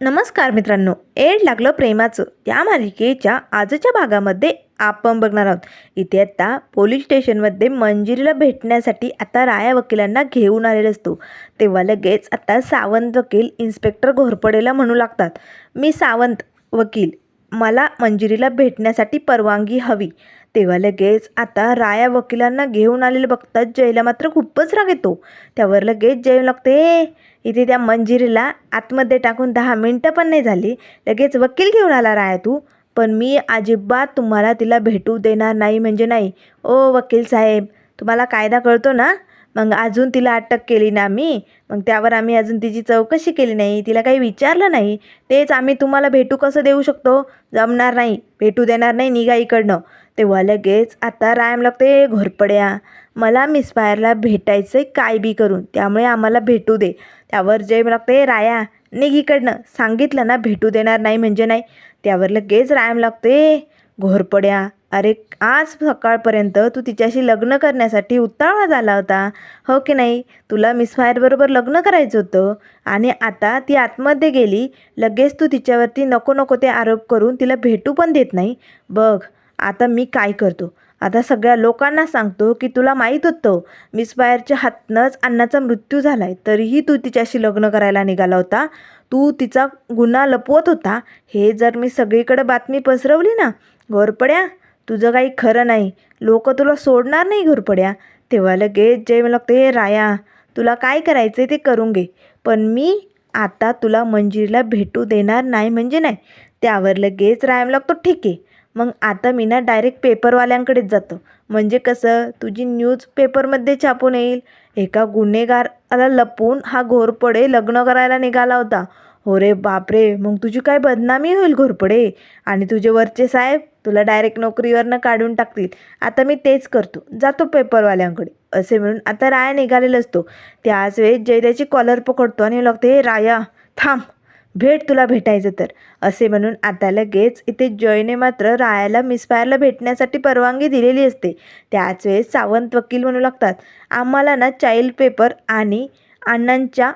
नमस्कार मित्रांनो एड लागलं प्रेमाचं. या मालिकेच्या आजच्या भागामध्ये आपण बघणार आहोत. इथे आता पोलीस स्टेशनमध्ये मंजिरीला भेटण्यासाठी आता राया वकिलांना घेऊन आलेला असतो. तेव्हा लगेच आता सावंत वकील इन्स्पेक्टर घोरपडेला म्हणू लागतात मी सावंत वकील मला मंजिरीला भेटण्यासाठी परवानगी हवी. तेव्हा लगेच आता राया वकिलांना घेऊन आलेलं बघतात. जयला मात्र खूपच राग येतो. त्यावर लगेच जय लागते इथे त्या मंजिरीला आतमध्ये टाकून दहा मिनटं पण नाही झाली. लगेच वकील घेऊन आला राया तू. पण मी अजिबात तुम्हाला तिला भेटू देणार नाही म्हणजे नाही. ओ वकील साहेब तुम्हाला कायदा कळतो ना? मग अजून तिला अटक केली ना आम्ही मग त्यावर आम्ही अजून तिची चौकशी केली नाही तिला काही विचारलं नाही. तेच आम्ही तुम्हाला भेटू कसं देऊ शकतो? जमणार नाही. भेटू देणार नाही निघा इकडनं. तेव्हा लगेच आता रायम लागते घोरपड्या. मला मिस्पायरला भेटायचं आहे काय बी करून. त्यामुळे आम्हाला भेटू दे. त्यावर जय लागते राया. निघ इकडनं. सांगितलं ना भेटू देणार नाही म्हणजे नाही. त्यावर लगेच रायम लागते घोरपड्या. अरे आज सकाळपर्यंत तू तिच्याशी लग्न करण्यासाठी उतावळा झाला होता. हो की नाही? तुला मिस फायरबरोबर लग्न करायचं होतं. आणि आता ती आतमध्ये गेली. लगेच तू तिच्यावरती नको नको ते आरोप करून तिला भेटू पण देत नाही. बघ आता मी काय करतो? आता सगळ्या लोकांना सांगतो की तुला माहीत होतं मिसपायरच्या हातनंच अण्णाचा मृत्यू झाला आहे तरीही तू तिच्याशी लग्न करायला निघाला होता. तू तिचा गुन्हा लपवत होता. हे जर मी सगळीकडे बातमी पसरवली ना घोरपड्या तुझं काही खरं नाही. लोक तुला सोडणार नाही घोरपड्या. तेव्हा लगेच जय मला हे राया तुला काय करायचं ते करून घे. पण मी आता तुला मंजिरीला भेटू देणार नाही म्हणजे नाही. त्यावर लगेच रायम लागतो ठीक आहे मग आता मी ना डायरेक्ट पेपरवाल्यांकडेच जातो. म्हणजे कसं तुझी न्यूज पेपरमध्ये छापून येईल. एका गुन्हेगाराला लपून हा घोरपडे लग्न करायला निघाला होता. हो रे बापरे मग तुझी काय बदनामी होईल घोरपडे? आणि तुझे वरचे साहेब तुला डायरेक्ट नोकरीवरनं काढून टाकतील. आता मी तेच करतो जातो पेपरवाल्यांकडे असे म्हणून आता राया निघालेला असतो त्याच वेळेस जय त्याची कॉलर पकडतो आणि लागते हे राया थांब भेट तुला भेटायचं तर. असे म्हणून आता लगेच इथे जयने मात्र रायाला मिसफायरला भेटण्यासाठी परवानगी दिलेली असते. त्याच वेळेस सावंत वकील म्हणू लागतात आम्हाला ना चाइल्ड पेपर आणि अण्णांच्या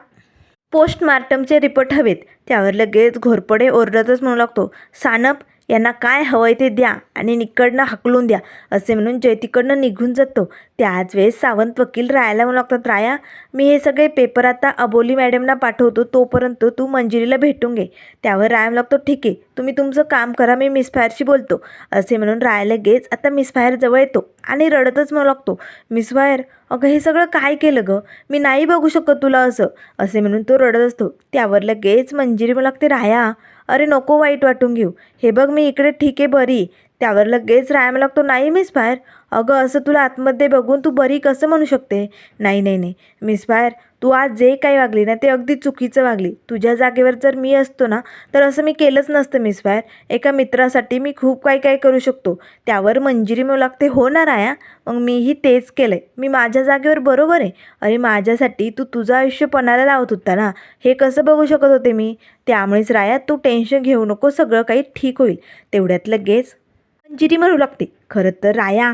पोस्टमार्टमचे रिपोर्ट हवेत. त्यावर लगेच घोरपडे ओरडतच म्हणू लागतो सानप यांना काय हवंय ते द्या आणि निकडनं हाकलून द्या. असे म्हणून जय तिकडनं निघून जातो. त्याच वेळेस सावंत वकील रायाला म्हणू लागतात राया मी हे सगळे पेपर आता अबोली मॅडमना पाठवतो तोपर्यंत तू मंजिरीला भेटून घे. त्यावर रायम लागतो ठीक आहे तुम्ही तुमचं काम करा मी मिसफायरशी बोलतो. असे म्हणून राया लगेच आता मिसफायर जवळ येतो आणि रडतच म्हणू लागतो मिस फायर अगं हे सगळं काय केलं गं? मी नाही बघू शकत तुला असं. असे म्हणून तो रडत असतो. त्यावर लगेच मंजिरी मला लागते राया अरे नको वाईट वाटून घेऊ. हे बघ मी इकडे ठीक आहे बरी. त्यावर लगेच राया मला लागतो. नाही मिस फायर अगं असं तुला आतमध्ये बघून तू बरी कसं म्हणू शकते? नाही नाही नाही. मिस फायर तू आज जे काही वागली ना ते अगदी चुकीचं वागली. तुझ्या जागेवर जर मी असतो ना तर असं मी केलंच नसतं मिस फायर एका मित्रासाठी मी खूप काही काही करू शकतो? त्यावर मंजिरी मिळू लागते. हो ना राया? मग मीही तेच केलं आहे मी माझ्या जागेवर बरोबर आहे. अरे माझ्यासाठी तू तुझं आयुष्य पणाला लावत होता ना? हे कसं बघू शकत होते मी? त्यामुळेच राया तू टेन्शन घेऊ नको. सगळं काही ठीक होईल. तेवढ्यात लगेच जिरी म्हणू लागते. खरं तर राया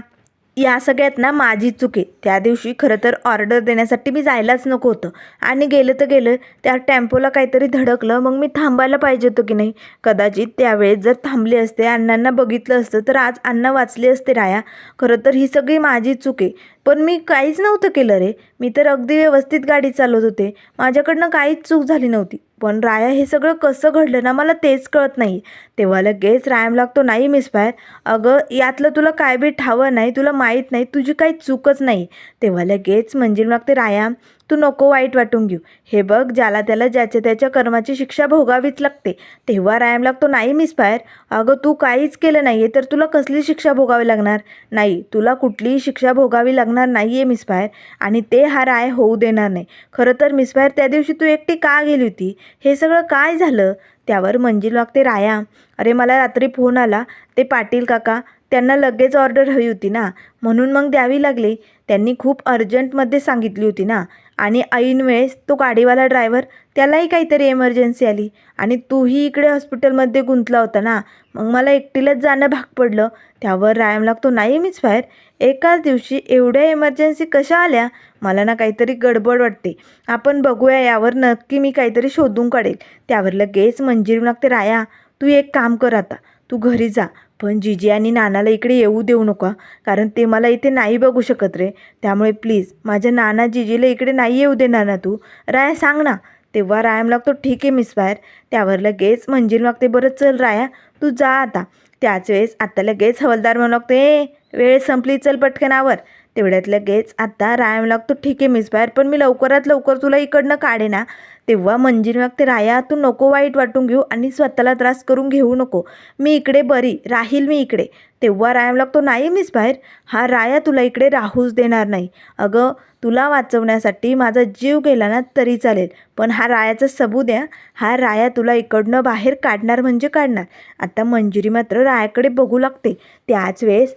या सगळ्यात ना माझी चूक आहे. त्या दिवशी खरं तर ऑर्डर देण्यासाठी मी जायलाच नको होतं. आणि गेलं तर गेलं त्या टेम्पोला काहीतरी धडकलं मग मी थांबायला पाहिजे होतं की नाही? कदाचित त्यावेळेस जर थांबले असते अण्णांना बघितलं असतं तर आज अण्णा वाचले असते राया. खरं तर ही सगळी माझी चूक आहे. पण मी काहीच नव्हतं केलं रे. मी तर अगदी व्यवस्थित गाडी चालवत होते. माझ्याकडनं काहीच चूक झाली नव्हती. पण राया हे सगळं कसं घडलं ना मला तेच कळत नाही. तेव्हा लगेच रायम लागतो नाही मिस फायर अगं यातलं तुला काय बी ठावं नाही तुला माहीत नाही तुझी काही चूकच नाही. तेव्हा लगेच म्हणजे लागते राया तू नको वाईट वाटून घेऊ. हे बघ ज्याला त्याला ज्याच्या त्याच्या कर्माची शिक्षा भोगावीच लागते. तेव्हा रायम लागतो नाही मिस फायर अगं तू काहीच केलं नाही आहे तर तुला कसली शिक्षा भोगावी लागणार? नाही तुला कुठलीही शिक्षा भोगावी लागणार नाही आहे मिस फायर आणि ते हा राय होऊ देणार नाही. खरं तर मिस फायर त्या दिवशी तू एकटी का गेली होती? हे सगळं काय झालं? त्यावर मंजिल वागते राया. अरे मला रात्री फोन आला. ते पाटील काका त्यांना लगेच ऑर्डर हवी होती ना. म्हणून मग द्यावी लागली. त्यांनी खूप अर्जंटमध्ये सांगितली होती ना. आणि ऐन वेळेस तो गाडीवाला ड्रायव्हर त्यालाही काहीतरी एमर्जन्सी आली. आणि तूही इकडे हॉस्पिटलमध्ये गुंतला होता ना? मग मला एकटीलाच जाणं भाग पडलं. त्यावर रायम लागतो नाही मीच बाहेर एकाच दिवशी एवढ्या एमर्जन्सी कशा आल्या? मला ना काहीतरी गडबड वाटते. आपण बघूया यावर नक्की मी काहीतरी शोधून काढेल. त्यावर लगेच मंजिरी लागते राया तू एक काम कर आता. तू घरी जा. पण जिजी आणि नानाला इकडे येऊ देऊ नका कारण ते मला इथे नाही बघू शकत रे. त्यामुळे प्लीज माझ्या नाना जिजीला इकडे नाही येऊ देणार ना तू. राया सांग ना. तेव्हा रायम लागतो ठीक आहे मिस बाहेर. त्यावर लगेच मंजिल मागते बरं चल राया तू जा आता. त्याच वेळेस आत्ता लगेच हवलदार म्हणू लागतो ए वेळ संपली चल पटकन आवर. तेवढ्यात लगेच आत्ता रायम लागतो ठीक आहे मिस बाहेर पण मी लवकरात लवकर तुला इकडनं काढे ना तेव्हा मंजिरी लागते राया तू नको वाईट वाटून घेऊ आणि स्वतःला त्रास करून घेऊ नको. मी इकडे बरी राहील मी इकडे. तेव्हा रायम लागतो नाही मीच बाहेर. हा राया तुला इकडे राहूच देणार नाही. अगं तुला वाचवण्यासाठी माझा जीव गेला ना तरी चालेल. पण हा रायाचा सबू द्या. हा राया तुला इकडनं बाहेर काढणार म्हणजे काढणार. आता मंजिरी मात्र रायाकडे बघू लागते. त्याच वेळेस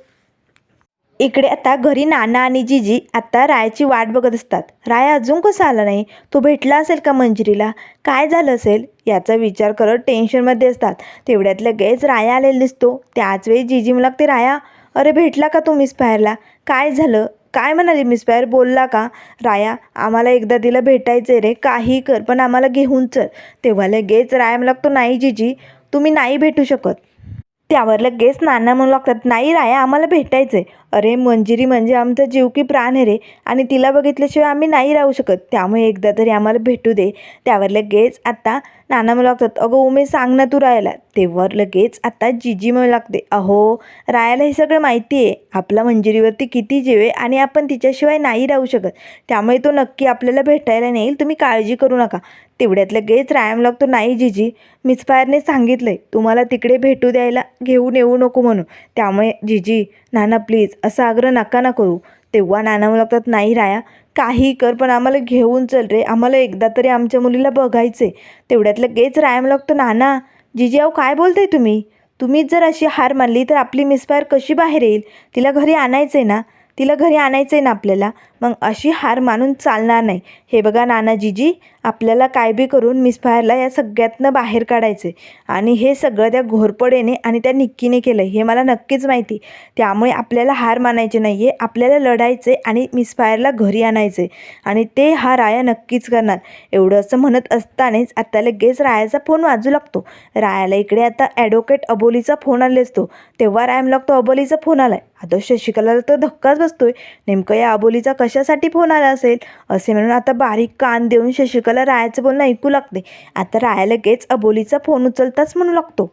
इकडे आता घरी नाना आणि जिजी आता रायाची वाट बघत असतात. राया अजून कसा आला नाही? तो भेटला असेल का मंजिरीला? काय झालं असेल? याचा विचार करत टेन्शनमध्ये असतात. तेवढ्यात लगेच राया आलेला दिसतो. त्याच वेळी जिजी मला ते राया अरे भेटला का तू मिस फायरला? काय झालं? काय म्हणाली मिस फायर? बोलला का? राया आम्हाला एकदा तिला भेटायचं रे. काही कर पण आम्हाला घेऊन चल. तेव्हा लगेच राया मला लागतो नाही जिजी तुम्ही नाही भेटू शकत. त्यावर लगेच नाना म्हणू लागतात नाही राया आम्हाला भेटायचं आहे अरे मंजिरी म्हणजे आमचा जीव की प्राण आहे रे आणि तिला बघितल्याशिवाय आम्ही नाही राहू शकत. त्यामुळे एकदा तरी आम्हाला भेटू दे. त्यावर लगेच आता नाना म्हणू लागतात अगं उमे सांग ना तू राहायला तेव्हा लगेच आता जिजी म्हणू लागते अहो रायाला हे सगळं माहिती आहे आपला मंजिरीवरती किती जीव आहे आणि आपण तिच्याशिवाय नाही राहू शकत. त्यामुळे तो नक्की आपल्याला भेटायला नेईल. तुम्ही काळजी करू नका. तेवढ्यात लगेच रायाम लागतो नाही जिजी. मिसफायरने आहे तुम्हाला तिकडे भेटू द्यायला घेऊन येऊ नको म्हणून. त्यामुळे जिजी नाना प्लीज असा आग्रह नका ना करू. तेव्हा नाना मला लागतात नाही राया काही कर पण आम्हाला घेऊन चल रे. आम्हाला एकदा तरी आमच्या मुलीला बघायचे तेवढ्यात लगेच राया लागतो नाना जिजी अहो काय बोलताय तुम्ही? तुम्हीच जर अशी हार मानली तर आपली मिसफायर कशी बाहेर येईल? तिला घरी आणायचं आहे ना. तिला घरी आणायचं आहे ना आपल्याला. मग अशी हार मानून चालणार नाही. हे बघा नानाजीजी आपल्याला काय बी करून मिसफायरला या सगळ्यातनं बाहेर काढायचे आणि हे सगळं त्या घोरपडेने आणि त्या निक्कीने केलं हे मला नक्कीच माहिती. त्यामुळे आपल्याला हार मानायचे नाही आहे आपल्याला लढायचे आणि मिसफायरला घरी आणायचे आणि ते हा राया नक्कीच करणार. एवढं असं म्हणत असतानाच आता लगेच रायाचा फोन वाजू लागतो. रायाला इकडे आता ॲडव्होकेट अबोलीचा फोन आले असतो तेव्हा रायम लागतो अबोलीचा फोन आलाय. आता शशिकलाला तर धक्काच बसतोय नेमकं या अबोलीचा कशासाठी फोन आला असेल? असे म्हणून आता बारीक कान देऊन शशिकला रायाचं बोलणं ऐकू लागते आता राया लगेच अबोलीचा फोन उचलताच म्हणू लागतो.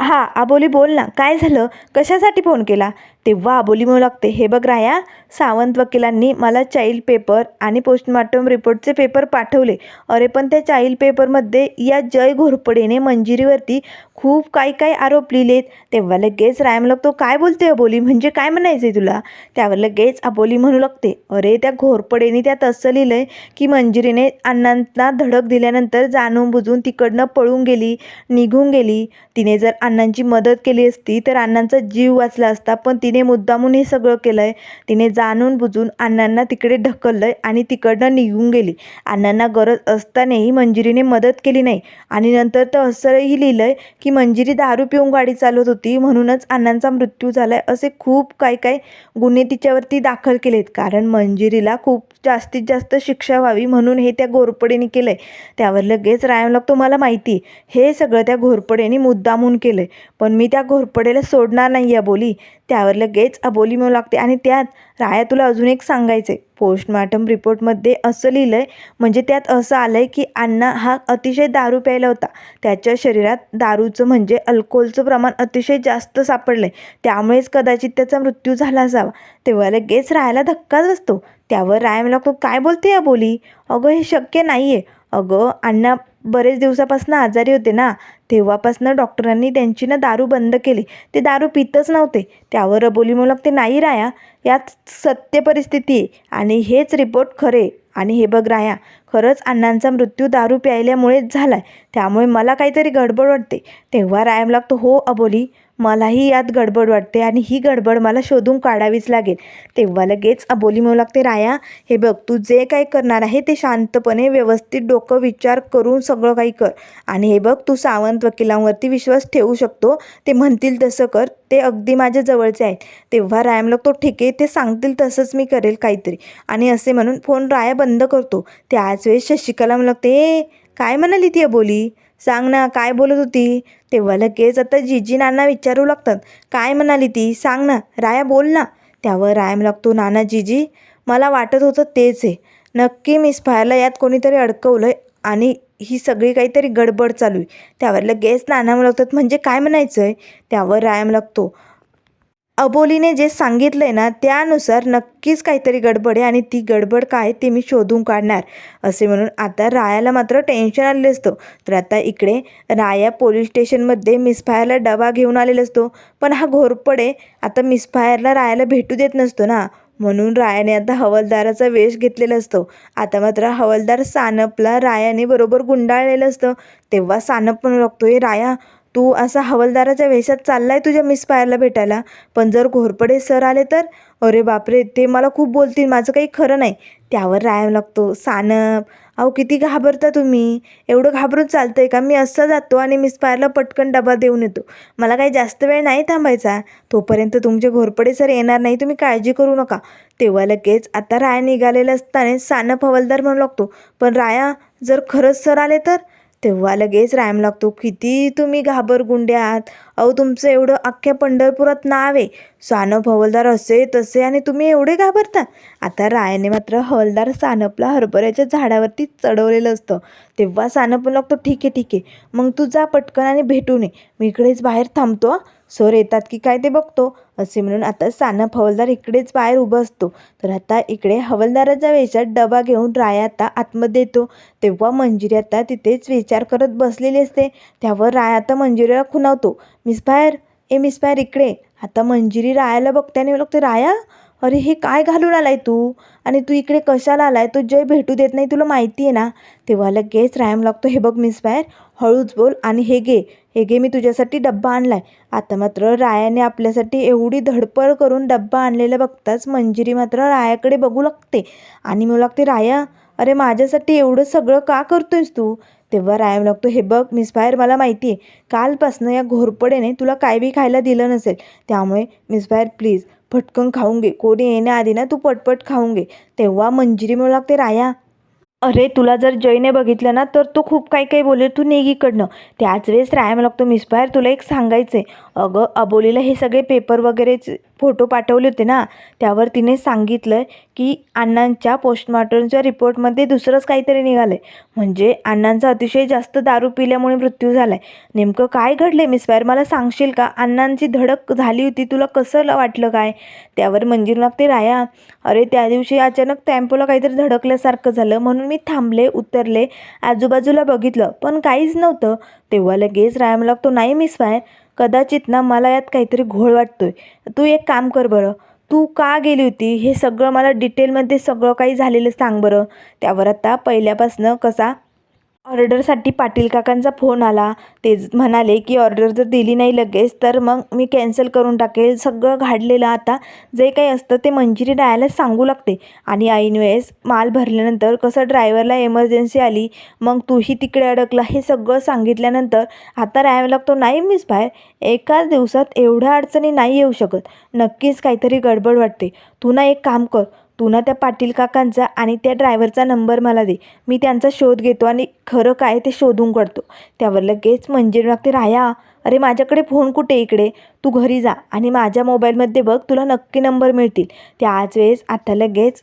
हां अबोली बोल ना. काय झालं? कशासाठी फोन केला? तेव्हा अबोली म्हणू लागते हे बघ राया सावंत वकिलांनी मला चाईल्ड पेपर आणि पोस्टमॉर्टम रिपोर्टचे पेपर पाठवले. अरे पण त्या चाईल्ड पेपरमध्ये या जय घोरपडेने मंजिरीवरती खूप काही काही आरोप लिहिलेत. तेव्हा लगेच रायम लागतो काय बोलते अबोली म्हणजे काय म्हणायचं आहे तुला? त्यावर लगेच अबोली म्हणू लागते अरे त्या घोरपडेने त्यात असं लिहिलं आहे की मंजिरीने अण्णांना धडक दिल्यानंतर जाणून बुजून तिकडनं पळून गेली निघून गेली. तिने जर अण्णांची मदत केली असती तर अण्णांचा जीव वाचला असता पण तिने मुद्दामून हे सगळं केलं आहे तिने जाणून बुजून अण्णांना तिकडे ढकललं आहे आणि तिकडनं निघून गेली. अण्णांना गरज असतानाही मंजिरीने मदत केली नाही. आणि नंतर तर असंही लिहिलं आहे की मंजिरी दारू पिऊन गाडी चालवत होती. म्हणूनच अण्णांचा मृत्यू झाला आहे असे खूप काही काही गुन्हे तिच्यावरती दाखल केलेत. कारण मंजिरीला खूप जास्तीत जास्त शिक्षा व्हावी म्हणून हे त्या घोरपडेने केलं आहे त्यावर लगेच रायमला तुम्हाला माहिती हे सगळं त्या घोरपडेने मुद्दामून केलं आहे पण मी त्या घोरपडेला सोडणार नाही या बोली. त्यावर लगेच अबोली मिळू लागते. आणि त्यात राया तुला अजून एक सांगायचं आहे पोस्टमार्टम रिपोर्टमध्ये असं लिहिलं आहे म्हणजे त्यात असं आलं आहे की अण्णा हा अतिशय दारू प्यायला होता. त्याच्या शरीरात दारूचं म्हणजे अल्कोहोलचं प्रमाण अतिशय जास्त सापडलं आहे त्यामुळेच कदाचित त्याचा मृत्यू झाला असावा. तेव्हा लगेच रायाला धक्काच बसतो. त्यावर राय मला लागतो काय बोलते या बोली अगं हे शक्य नाही आहे अगं अण्णा बरेच दिवसापासून आजारी होते ना. तेव्हापासनं डॉक्टरांनी त्यांची ना दारू बंद केली. ते दारू पितच नव्हते. त्यावर अबोली म्हणू ते नाही राया. यात सत्य परिस्थिती आहे. आणि हेच रिपोर्ट खरे आणि हे बघ राया खरंच अण्णांचा मृत्यू दारू प्यायल्यामुळेच झाला आहे त्यामुळे मला काहीतरी गडबड वाटते. तेव्हा रायम तो हो अबोली मलाही यात गडबड वाटते आणि ही गडबड मला शोधून काढावीच लागेल. तेव्हा लगेच अबोली म्हणू लागते राया हे बघ तू जे काही करणार आहे ते शांतपणे व्यवस्थित डोकं विचार करून सगळं काही कर. आणि हे बघ तू सावंत वकिलांवरती विश्वास ठेवू शकतो. ते म्हणतील तसं कर. ते अगदी माझ्या जवळचे आहेत. तेव्हा राया म्हणलं तो ठीक आहे ते सांगतील तसंच मी करेल काहीतरी. आणि असे म्हणून फोन राया बंद करतो. त्याच वेळेस शशिकला म्हणलं लागते काय म्हणाली ती अबोली? सांग ना काय बोलत होती? तेव्हा लगेच आता जीजी नाना विचारू लागतात. काय म्हणाली ती? सांग ना. राया बोल ना. त्यावर रायम लागतो नाना जिजी. मला वाटत होतं तेच आहे. नक्की मिस फायरला यात कोणीतरी अडकवलं आणि ही सगळी काहीतरी गडबड चालू आहे. त्यावर लगेच नाना लागतात म्हणजे काय म्हणायचं आहे त्यावर रायम लागतो. अबोलीने जे सांगितलं आहे ना त्यानुसार नक्कीच काहीतरी गडबड आहे आणि ती गडबड काय ते मी शोधून काढणार असे म्हणून आता रायाला मात्र टेन्शन आलेलं असतं. तर आता इकडे राया पोलीस स्टेशनमध्ये मिसफायरला डबा घेऊन आलेला असतो पण हा घोरपडे आता मिसफायरला रायाला भेटू देत नसतो ना. म्हणून रायाने आता हवालदाराचा वेश घेतलेला असतो. आता मात्र हवालदार सानपला रायाने बरोबर गुंडाळलेलं असतं. तेव्हा सानप म्हणू हे राया. तू असा हवालदाराच्या वेशात चाललाय तुझ्या मिस पायरला भेटायला. पण जर घोरपडे सर आले तर? अरे बापरे ते मला खूप बोलतील. माझं काही खरं नाही. त्यावर रायाम लागतो. सानप. अहो किती घाबरता तुम्ही? एवढं घाबरून आहे का? मी असं जातो आणि मिस पायरला पटकन डबा देऊन येतो. मला काही जास्त वेळ नाही थांबायचा. तोपर्यंत तुमचे घोरपडे सर येणार नाही. तुम्ही काळजी करू नका. तेव्हा लगेच आता राया निघालेलं असताना सानप हवलदार म्हणू लागतो पण राया जर खरंच सर आले तर? तेव्हा लगेच रायम लागतो. किती तुम्ही घाबरगुंडे आहात अहो तुमचं एवढं अख्ख्या पंढरपुरात नाव आहे. सानप हवलदार असे तसे आणि तुम्ही एवढे घाबरता. आता रायाने मात्र हवलदार सानपला हरभऱ्याच्या झाडावरती चढवलेलं असतं. तेव्हा सानप लागतो ठीक आहे ठीक आहे. मग तू जा पटकन आणि भेटू नये. मी इकडेच बाहेर थांबतो सर येतात की काय ते बघतो. असे म्हणून आता सानप हवलदार इकडेच बाहेर उभं असतो. तर आता इकडे हवलदाराच्या वेशात डबा घेऊन राया आता आतमध्ये येतो. तेव्हा मंजिरी आता तिथेच विचार करत बसलेली असते. त्यावर राया आता मंजिरीला खुणावतो. मिस बाहेर. ए मिस बाहेर इकडे. आता मंजिरी रायाला बघते आणि बघते राया अरे हे काय घालून आलाय तू? आणि तू इकडे कशाला आलाय? तो जय भेटू देत नाही तुला माहिती आहे ना? तेव्हा लगेच रायम लागतो हे बघ मिस बाहेर हळूच बोल आणि हे घे. हे घे मी तुझ्यासाठी डब्बा आणलाय. आता मात्र रायाने आपल्यासाठी एवढी धडपड करून डब्बा आणलेला बघताच मंजिरी मात्र रायाकडे बघू लागते. आणि मला लागते राया अरे माझ्यासाठी एवढं सगळं का करतोयस तू? तेव्हा रायम लागतो हे बघ मिस बाहेर मला माहिती आहे कालपासनं या घोरपडेने तुला काय बी खायला दिलं नसेल. त्यामुळे मिस बाहेर प्लीज पटकन खाऊन घे. कोणी येण्याआधी ना तू पटपट खाऊन घे. तेव्हा मंजिरी मिळू लागते राया. अरे तुला जर जयने बघितलं ना तर तो खूप काही काही बोलेल तू निघ इकडनं त्याच वेळेस राया लागतो मिसबाहेर तुला एक सांगायचं आहे अगं अबोलीला हे सगळे पेपर वगैरेच फोटो पाठवले होते ना त्यावर तिने सांगितलं की अण्णांच्या पोस्टमॉर्टमच्या रिपोर्टमध्ये दुसरंच काहीतरी निघालं आहे म्हणजे अण्णांचा अतिशय जास्त दारू पिल्यामुळे मृत्यू झाला आहे नेमकं काय घडलं आहे मिस फायर मला सांगशील का? अण्णांची धडक झाली होती तुला कसं वाटलं काय? त्यावर मंजिर ते राया अरे त्या दिवशी अचानक टेम्पोला काहीतरी धडकल्यासारखं झालं म्हणून मी थांबले उतरले आजूबाजूला बघितलं पण काहीच नव्हतं. तेव्हा लगेच राया मला तो नाही मिस फायर कदाचित ना मला यात काहीतरी घोळ वाटतोय. तू एक काम कर बरं. तू का गेली होती? हे सगळं मला डिटेलमध्ये सगळं काही झालेलं सांग बरं. त्यावर आता पहिल्यापासनं कसा ऑर्डरसाठी पाटील काकांचा फोन आला. ते म्हणाले की ऑर्डर जर दिली नाही लगेच तर मग मी कॅन्सल करून टाकेल. सगळं घाडलेलं आता. जे काही असतं ते मंजिरी रायाला सांगू लागते. आणि ऐनवेळेस माल भरल्यानंतर कसं ड्रायव्हरला एमर्जन्सी आली मग तूही तिकडे अडकला हे सगळं सांगितल्यानंतर आता राहायला लागतो. नाही मीच बाहेर. एकाच दिवसात एवढ्या अडचणी नाही येऊ शकत. नक्कीच काहीतरी गडबड वाटते. तू ना एक काम कर. तू ना त्या पाटील काकांचा आणि त्या ड्रायव्हरचा नंबर मला दे. मी त्यांचा शोध घेतो आणि खरं काय ते शोधून काढतो. त्यावर लगेच मंजिरी लागते राया अरे माझ्याकडे फोन कुठे इकडे? तू घरी जा आणि माझ्या मोबाईलमध्ये बघ तुला नक्की नंबर मिळतील. त्याच वेळेस आता लगेच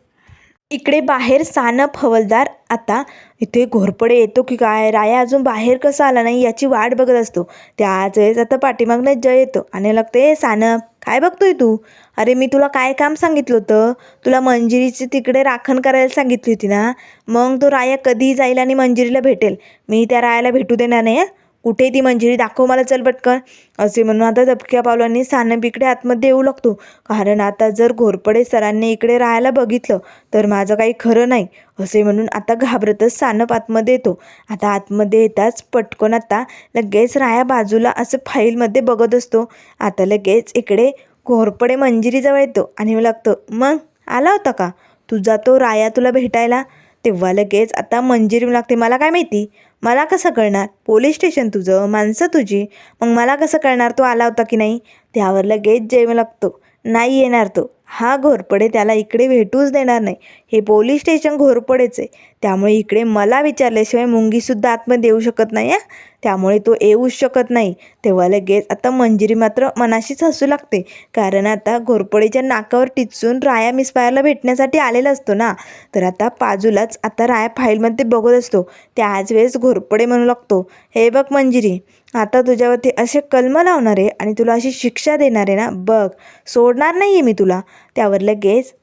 इकडे बाहेर सानप हवलदार आता इथे घोरपडे येतो की काय? राया अजून बाहेर कसा आला नाही याची वाट बघत असतो. त्याच वेळेस आता पाठीमागनं जय येतो आणि लागते "ए, सानप काय बघतोय तू? अरे मी तुला काय काम सांगितलं होतं? तुला मंजिरीची तिकडे राखण करायला सांगितली होती ना? मग तो राया कधी जाईल आणि मंजिरीला भेटेल. मी त्या रायाला भेटू देणार नाही कुठे ती मंजिरी दाखव मला चल पटकन. असे म्हणून आता धपक्या पावलांनी सानप इकडे आतमध्ये येऊ लागतो. कारण आता जर घोरपडे सरांनी इकडे राहायला बघितलं तर माझं काही खरं नाही. असे म्हणून आता घाबरतच सानप आतमध्ये येतो. आता आतमध्ये येताच पटकन आता लगेच राया बाजूला असं फाईलमध्ये बघत असतो. आता लगेच इकडे घोरपडे मंजिरीजवळ येतो आणि मला लागतं. मग आला होता का? तुझा तो राया तुला भेटायला? तेव्हा लगेच आता मंजिरी लागते. मला काय माहिती? मला कसं कळणार? पोलीस स्टेशन तुझं माणसं तुझी. मग मला कसं कळणार? तो आला होता की नाही? त्यावर लगेच जय लागतो. नाही येणार तो. हा घोरपडे त्याला इकडे भेटूच देणार नाही. हे पोलीस स्टेशन घोरपडेच आहे. त्यामुळे इकडे मला विचारल्याशिवाय मुंगीसुद्धा आतमध्ये येऊ शकत नाही हा. त्यामुळे तो येऊच शकत नाही. तेव्हा लगेच आता मंजिरी मात्र मनाशीच हसू लागते. कारण आता घोरपडेच्या नाकावर टिचून राया मिसपायरला भेटण्यासाठी आलेला असतो ना. तर आता बाजूलाच आता राया फाईलमध्ये बघत असतो. त्याच वेळेस घोरपडे म्हणू लागतो. हे बघ मंजिरी आता तुझ्यावरती असे कलम लावणार आहे आणि तुला अशी शिक्षा देणार आहे ना बघ. सोडणार नाही आहे मी तुला. त्यावर लगेच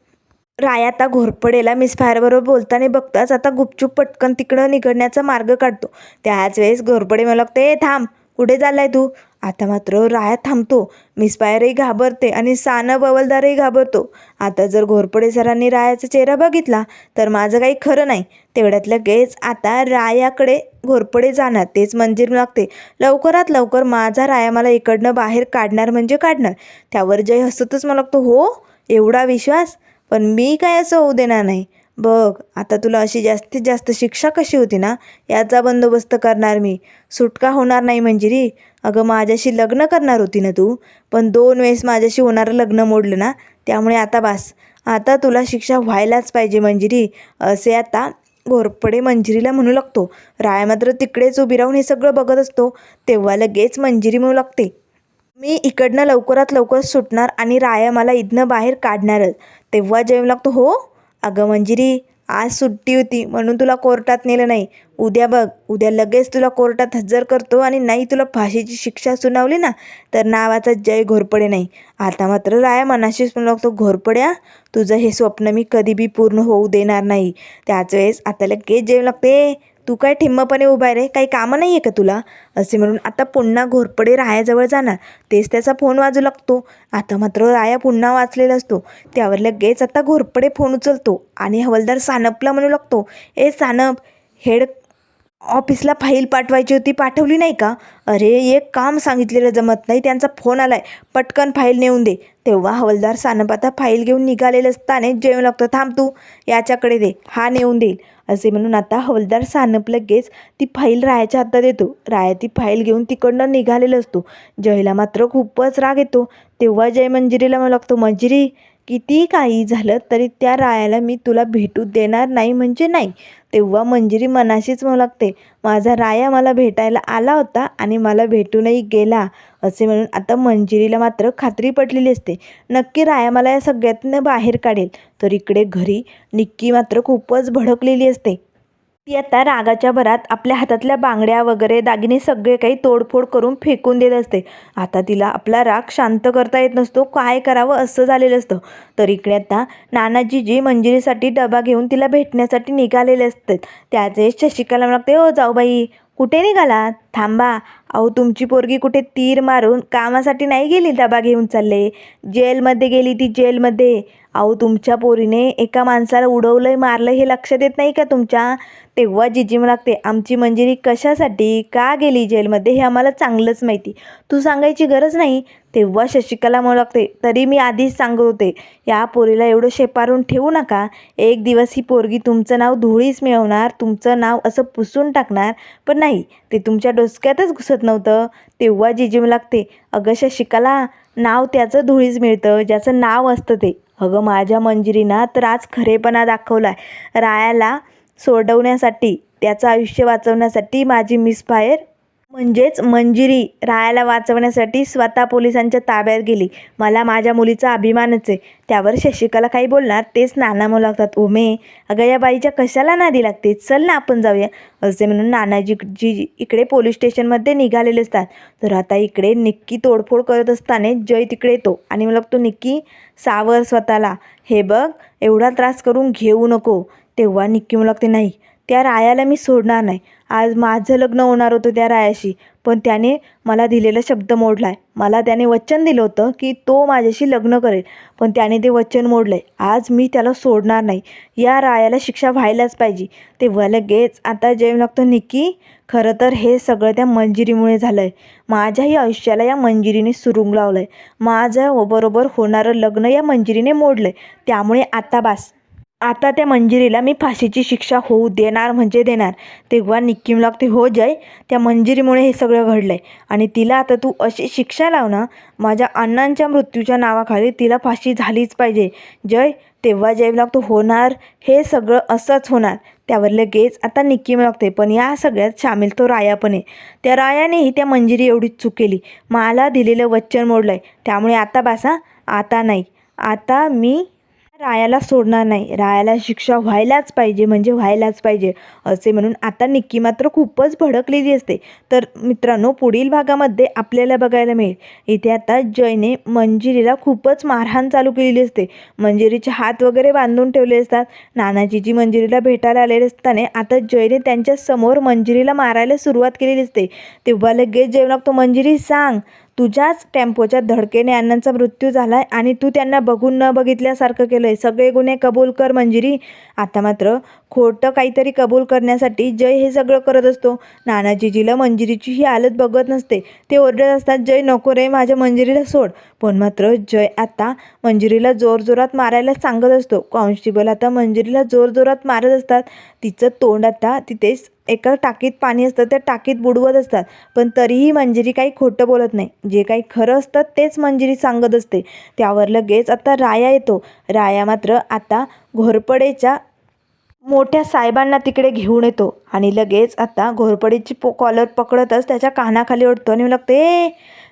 राय आता घोरपडेला. मिसफायरबरोबर बोलताना बघताच आता गुपचूप पटकन तिकडं निघण्याचा मार्ग काढतो. त्याच वेळेस घोरपडे मला लागते थांब. कुठे चाललाय तू? आता मात्र राया थांबतो. मिसफायरही घाबरते आणि सानं बवलदारही घाबरतो. आता जर घोरपडे सरांनी रायाचा चेहरा बघितला तर माझं काही खरं नाही. तेवढ्यात लगेच आता रायाकडे घोरपडे जाणार तेच मंजिर लागते. लवकरात लवकर माझा राया मला इकडनं बाहेर काढणार म्हणजे काढणार. त्यावर जय हसतच मला लागतो हो एवढा विश्वास? पण मी काय असं होऊ देणार नाही? बघ आता तुला अशी जास्तीत जास्त शिक्षा कशी होती ना याचा बंदोबस्त करणार मी. सुटका होणार नाही म्हणजे मंजिरी अगं माझ्याशी लग्न करणार होती ना तू पण दोन वेळेस माझ्याशी होणारं लग्न मोडलं ना त्यामुळे आता बास. आता तुला शिक्षा व्हायलाच पाहिजे म्हणजे मंजिरी असे आता घोरपडे मंजिरीला म्हणू लागतो. राया मात्र तिकडेच उभी राहून हे सगळं बघत असतो. तेव्हा लगेच मंजिरी म्हणू लागते. मी इकडनं लवकरात लवकर सुटणार आणि राया मला इथनं बाहेर काढणारच. तेव्हा जेवण लागतो हो? अगं मंजिरी आज सुट्टी होती म्हणून तुला कोर्टात नेलं नाही. उद्या बघ उद्या लगेच तुला कोर्टात हजर करतो आणि नाही तुला फाशीची शिक्षा सुनावली ना तर नावाचा जय घोरपडे नाही. आता मात्र राया मनाशीच पण लागतो घोरपड्या तुझं हे स्वप्न मी कधी बी पूर्ण होऊ देणार नाही. त्याच वेळेस आता लगेच जेव लागते. तू काय ठिम्मपणे उभा आहे रे? काही कामं नाही आहे का तुला? असे म्हणून आता पुन्हा घोरपडे रायाजवळ जाणार. तेच त्याचा फोन वाजू लागतो. आता मात्र राया पुन्हा वाचलेला असतो. त्यावर लगेच आता घोरपडे फोन उचलतो आणि हवलदार सानपला म्हणू लागतो ए सानप हेड ऑफिसला फाईल पाठवायची होती पाठवली नाही का? अरे एक काम सांगितलेलं जमत नाही त्यांचा फोन आलाय. पटकन फाईल नेऊन दे. तेव्हा हवलदार सानप आता फाईल घेऊन निघालेलं असताने जेवण लागतं थांब तू याच्याकडे दे. हा नेऊन देईल. असे म्हणून आता हवलदार सानप लगेच ती फाईल रायाच्या हातात येतो. राया ती फाईल घेऊन तिकडनं निघालेला असतो. जयला मात्र खूपच राग येतो. तेव्हा जय मंजिरीला म्हणू लागतो मंजिरी किती काही झालं तरी त्या रायाला मी तुला भेटू देणार नाही म्हणजे नाही. तेव्हा मंजिरी मनाशीच म्हणू लागते माझा राया मला भेटायला आला होता आणि मला भेटूनही गेला असे म्हणून आता मंजिरीला मात्र खात्री पटलेली असते. नक्की राया मला या सगळ्यातनं बाहेर काढेल. तर इकडे घरी निक्की मात्र खूपच भडकलेली असते. ती आता रागाच्या भरात आपल्या हातातल्या बांगड्या वगैरे दागिने सगळे काही तोडफोड करून फेकून देत असते. आता तिला आपला राग शांत करता येत नसतो. काय करावं? असं झालेलं असतं. तर इकडे आता नानाजीजी मंजिरीसाठी डबा घेऊन तिला भेटण्यासाठी निघालेले असतात. त्याचे शशिकाला लागते हो जाऊ बाई कुठे निघालात? थांबा अहो तुमची पोरगी कुठे तीर मारून कामासाठी नाही गेली दबा घेऊन चालले? जेलमध्ये गेली ती जेलमध्ये. अहो तुमच्या पोरीने एका माणसाला उडवलंय मारलं हे लक्ष देत नाही का तुमच्या? तेव्हा जिजी लागते. आमची मंजिरी कशासाठी का गेली जेलमध्ये हे आम्हाला चांगलंच माहिती. तू सांगायची गरज नाही. तेव्हा शशिकला म्हणू लागते तरी मी आधीच सांगत होते या पोरीला एवढं शेपारून ठेवू नका. एक दिवस ही पोरगी तुमचं नाव धुळीच मिळवणार तुमचं नाव असं पुसून टाकणार पण नाही ते तुमच्या डोसक्यातच घुसत नव्हतं. तेव्हा जिजीम लागते. अगं शशिकाला नाव त्याचं धुळीच मिळतं ज्याचं नाव असतं ते. अगं माझ्या मंजिरीनं तर आज खरेपणा दाखवला रायाला सोडवण्यासाठी त्याचं आयुष्य वाचवण्यासाठी माझी मिसफायर म्हणजेच मंजिरी रायाला वाचवण्यासाठी स्वतः पोलिसांच्या ताब्यात गेली. मला माझ्या मुलीचा अभिमानच आहे. त्यावर शशिकाला काही बोलणार तेच नाना म्हणू लागतात उमे अगं या बाईच्या कशाला नादी लागते? चल ना आपण जाऊया. असे म्हणून नानाजी जी इकडे पोलीस स्टेशनमध्ये निघालेले असतात. तर आता इकडे निक्की तोडफोड करत असताना जय तिकडे येतो आणि मला लागतो निक्की सावर स्वतःला. हे बघ एवढा त्रास करून घेऊ नको. तेव्हा निक्की मला लागते नाही त्या रायाला मी सोडणार नाही. आज माझं लग्न होणार होतं त्या रायाशी पण त्याने मला दिलेला शब्द मोडला आहे मला त्याने वचन दिलं होतं की तो माझ्याशी लग्न करेल पण त्याने ते वचन मोडलं आहे आज मी त्याला सोडणार नाही. या रायाला शिक्षा व्हायलाच पाहिजे. ते लगेच आता जेव लागतं निकी खरं तर हे सगळं त्या मंजिरीमुळे झालं आहे माझ्याही आयुष्याला या मंजिरीने सुरुंग लावलं आहे माझं बरोबर होणारं लग्न या मंजिरीने मोडलं आहे त्यामुळे आता बास. आता त्या मंजिरीला मी फाशीची शिक्षा होऊ देणार म्हणजे देणार. तेव्हा निक्कीम लागते हो जय त्या मंजिरीमुळे हे सगळं घडलं आहे आणि तिला आता तू अशी शिक्षा लाव ना माझ्या अण्णांच्या मृत्यूच्या नावाखाली तिला फाशी झालीच पाहिजे. जय तेव्हा जय लागतो होणार हे सगळं असंच होणार त्यावर लगेच आता निक्कीम लागते पण या सगळ्यात सामील तो राया पण आहे त्या रायानेही त्या मंजिरी एवढीच चूक केली. मला दिलेलं वचन मोडलं आहे त्यामुळे आता बासा आता नाही. आता मी रायाला सोडणार नाही. रायाला शिक्षा व्हायलाच पाहिजे म्हणजे व्हायलाच पाहिजे असे म्हणून आता निक्की मात्र खूपच भडकलेली असते. तर मित्रांनो पुढील भागामध्ये आपल्याला बघायला मिळेल. इथे आता जयने मंजिरीला खूपच मारहाण चालू केलेली असते. मंजिरीचे हात वगैरे बांधून ठेवले असतात. नानाजीजी मंजिरीला भेटायला आलेले असताना आता जयने त्यांच्यासमोर मंजिरीला मारायला सुरुवात केलेली असते. तेव्हा लगेच जय तो मंजिरी सांग तुझ्याच टेम्पोच्या धडकेने अण्णांचा मृत्यू झाला आहे आणि तू त्यांना बघून न बघितल्यासारखं केलं आहे सगळे गुन्हे कबूल कर मंजिरी. आता मात्र खोटं काहीतरी कबूल करण्यासाठी जय हे सगळं करत असतो. नानाजीजीला मंजिरीची ही हालत बघत नसते. ते ओरडत असतात जय नको रे माझ्या मंजिरीला सोड. पण मात्र जय आता मंजिरीला जोरजोरात मारायला सांगत असतो. कॉन्स्टेबल आता मंजिरीला जोरजोरात मारत असतात. तिचं तोंड आता तिथेच एका टाकीत पाणी असतं त्या टाकीत बुडवत असतात. पण तरीही मंजिरी काही खोटं बोलत नाही. जे काही खरं असतं तेच मंजिरी सांगत असते. त्यावर लगेच आता राया येतो. राया मात्र आता घोरपडेच्या मोठ्या साहेबांना तिकडे घेऊन येतो. आणि लगेच आता घोरपडीची पो कॉलर पकडतच त्याच्या कानाखाली ओढतो आणि लागते ए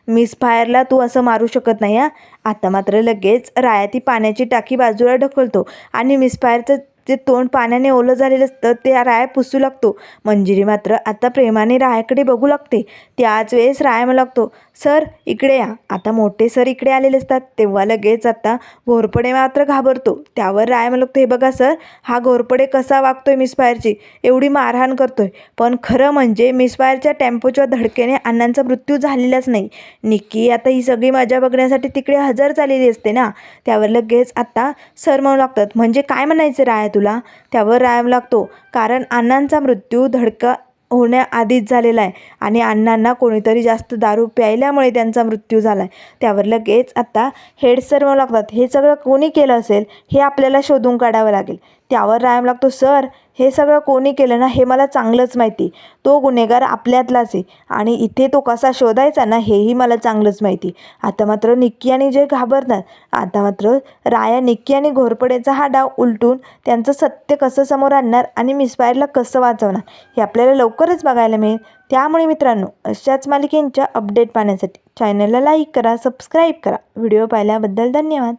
मिस फायरला तू असं मारू शकत नाही हा. आता मात्र लगेच राया ती पाण्याची टाकी बाजूला ढकलतो. आणि मिस फायरचं जे तोंड पाण्याने ओलं झालेलं असतं ते राय पुसू लागतो. मंजिरी मात्र आता प्रेमाने रायाकडे बघू लागते. त्याच वेळेस राय मला लागतो सर इकडे या. आता मोठे सर इकडे आलेले असतात. तेव्हा लगेच आता घोरपडे मात्र घाबरतो. त्यावर राय मला लागतो हे बघा सर हा घोरपडे कसा वागतोय मिसफायरची एवढी मारहाण करतोय. पण खरं म्हणजे मिसफायरच्या टेम्पोच्या धडकेने अण्णांचा मृत्यू झालेलाच नाही. निक्की आता ही सगळी मजा बघण्यासाठी तिकडे हजर झालेली असते ना. त्यावर लगेच आता सर म्हणू लागतात म्हणजे काय म्हणायचं राया तुला? त्यावर रायम लागतो. कारण अण्णांचा मृत्यू धडका होण्याआधीच झालेला आहे आणि अण्णांना कोणीतरी जास्त दारू प्यायल्यामुळे त्यांचा मृत्यू झाला आहे त्यावर लगेच आता हेड सर्व लागतात हे सगळं कोणी केलं असेल हे आपल्याला शोधून काढावं लागेल. त्यावर रायम लागतो सर हे सगळं कोणी केलं ना हे मला चांगलंच माहिती. तो गुन्हेगार आपल्यातलाच आहे आणि इथे तो कसा शोधायचा ना हेही मला चांगलंच माहिती. आता मात्र निक्की आणि जय घाबरतात आता मात्र राया निक्की आणि घोरपडेचा हा डाव उलटून त्यांचं सत्य कसं समोर आणणार आणि मिसफायरला कसं वाचवणार हे आपल्याला लवकरच बघायला मिळेल. त्यामुळे मित्रांनो अशाच मालिकेंच्या अपडेट पाहण्यासाठी चॅनलला लाईक करा सबस्क्राईब करा. व्हिडिओ पाहिल्याबद्दल धन्यवाद.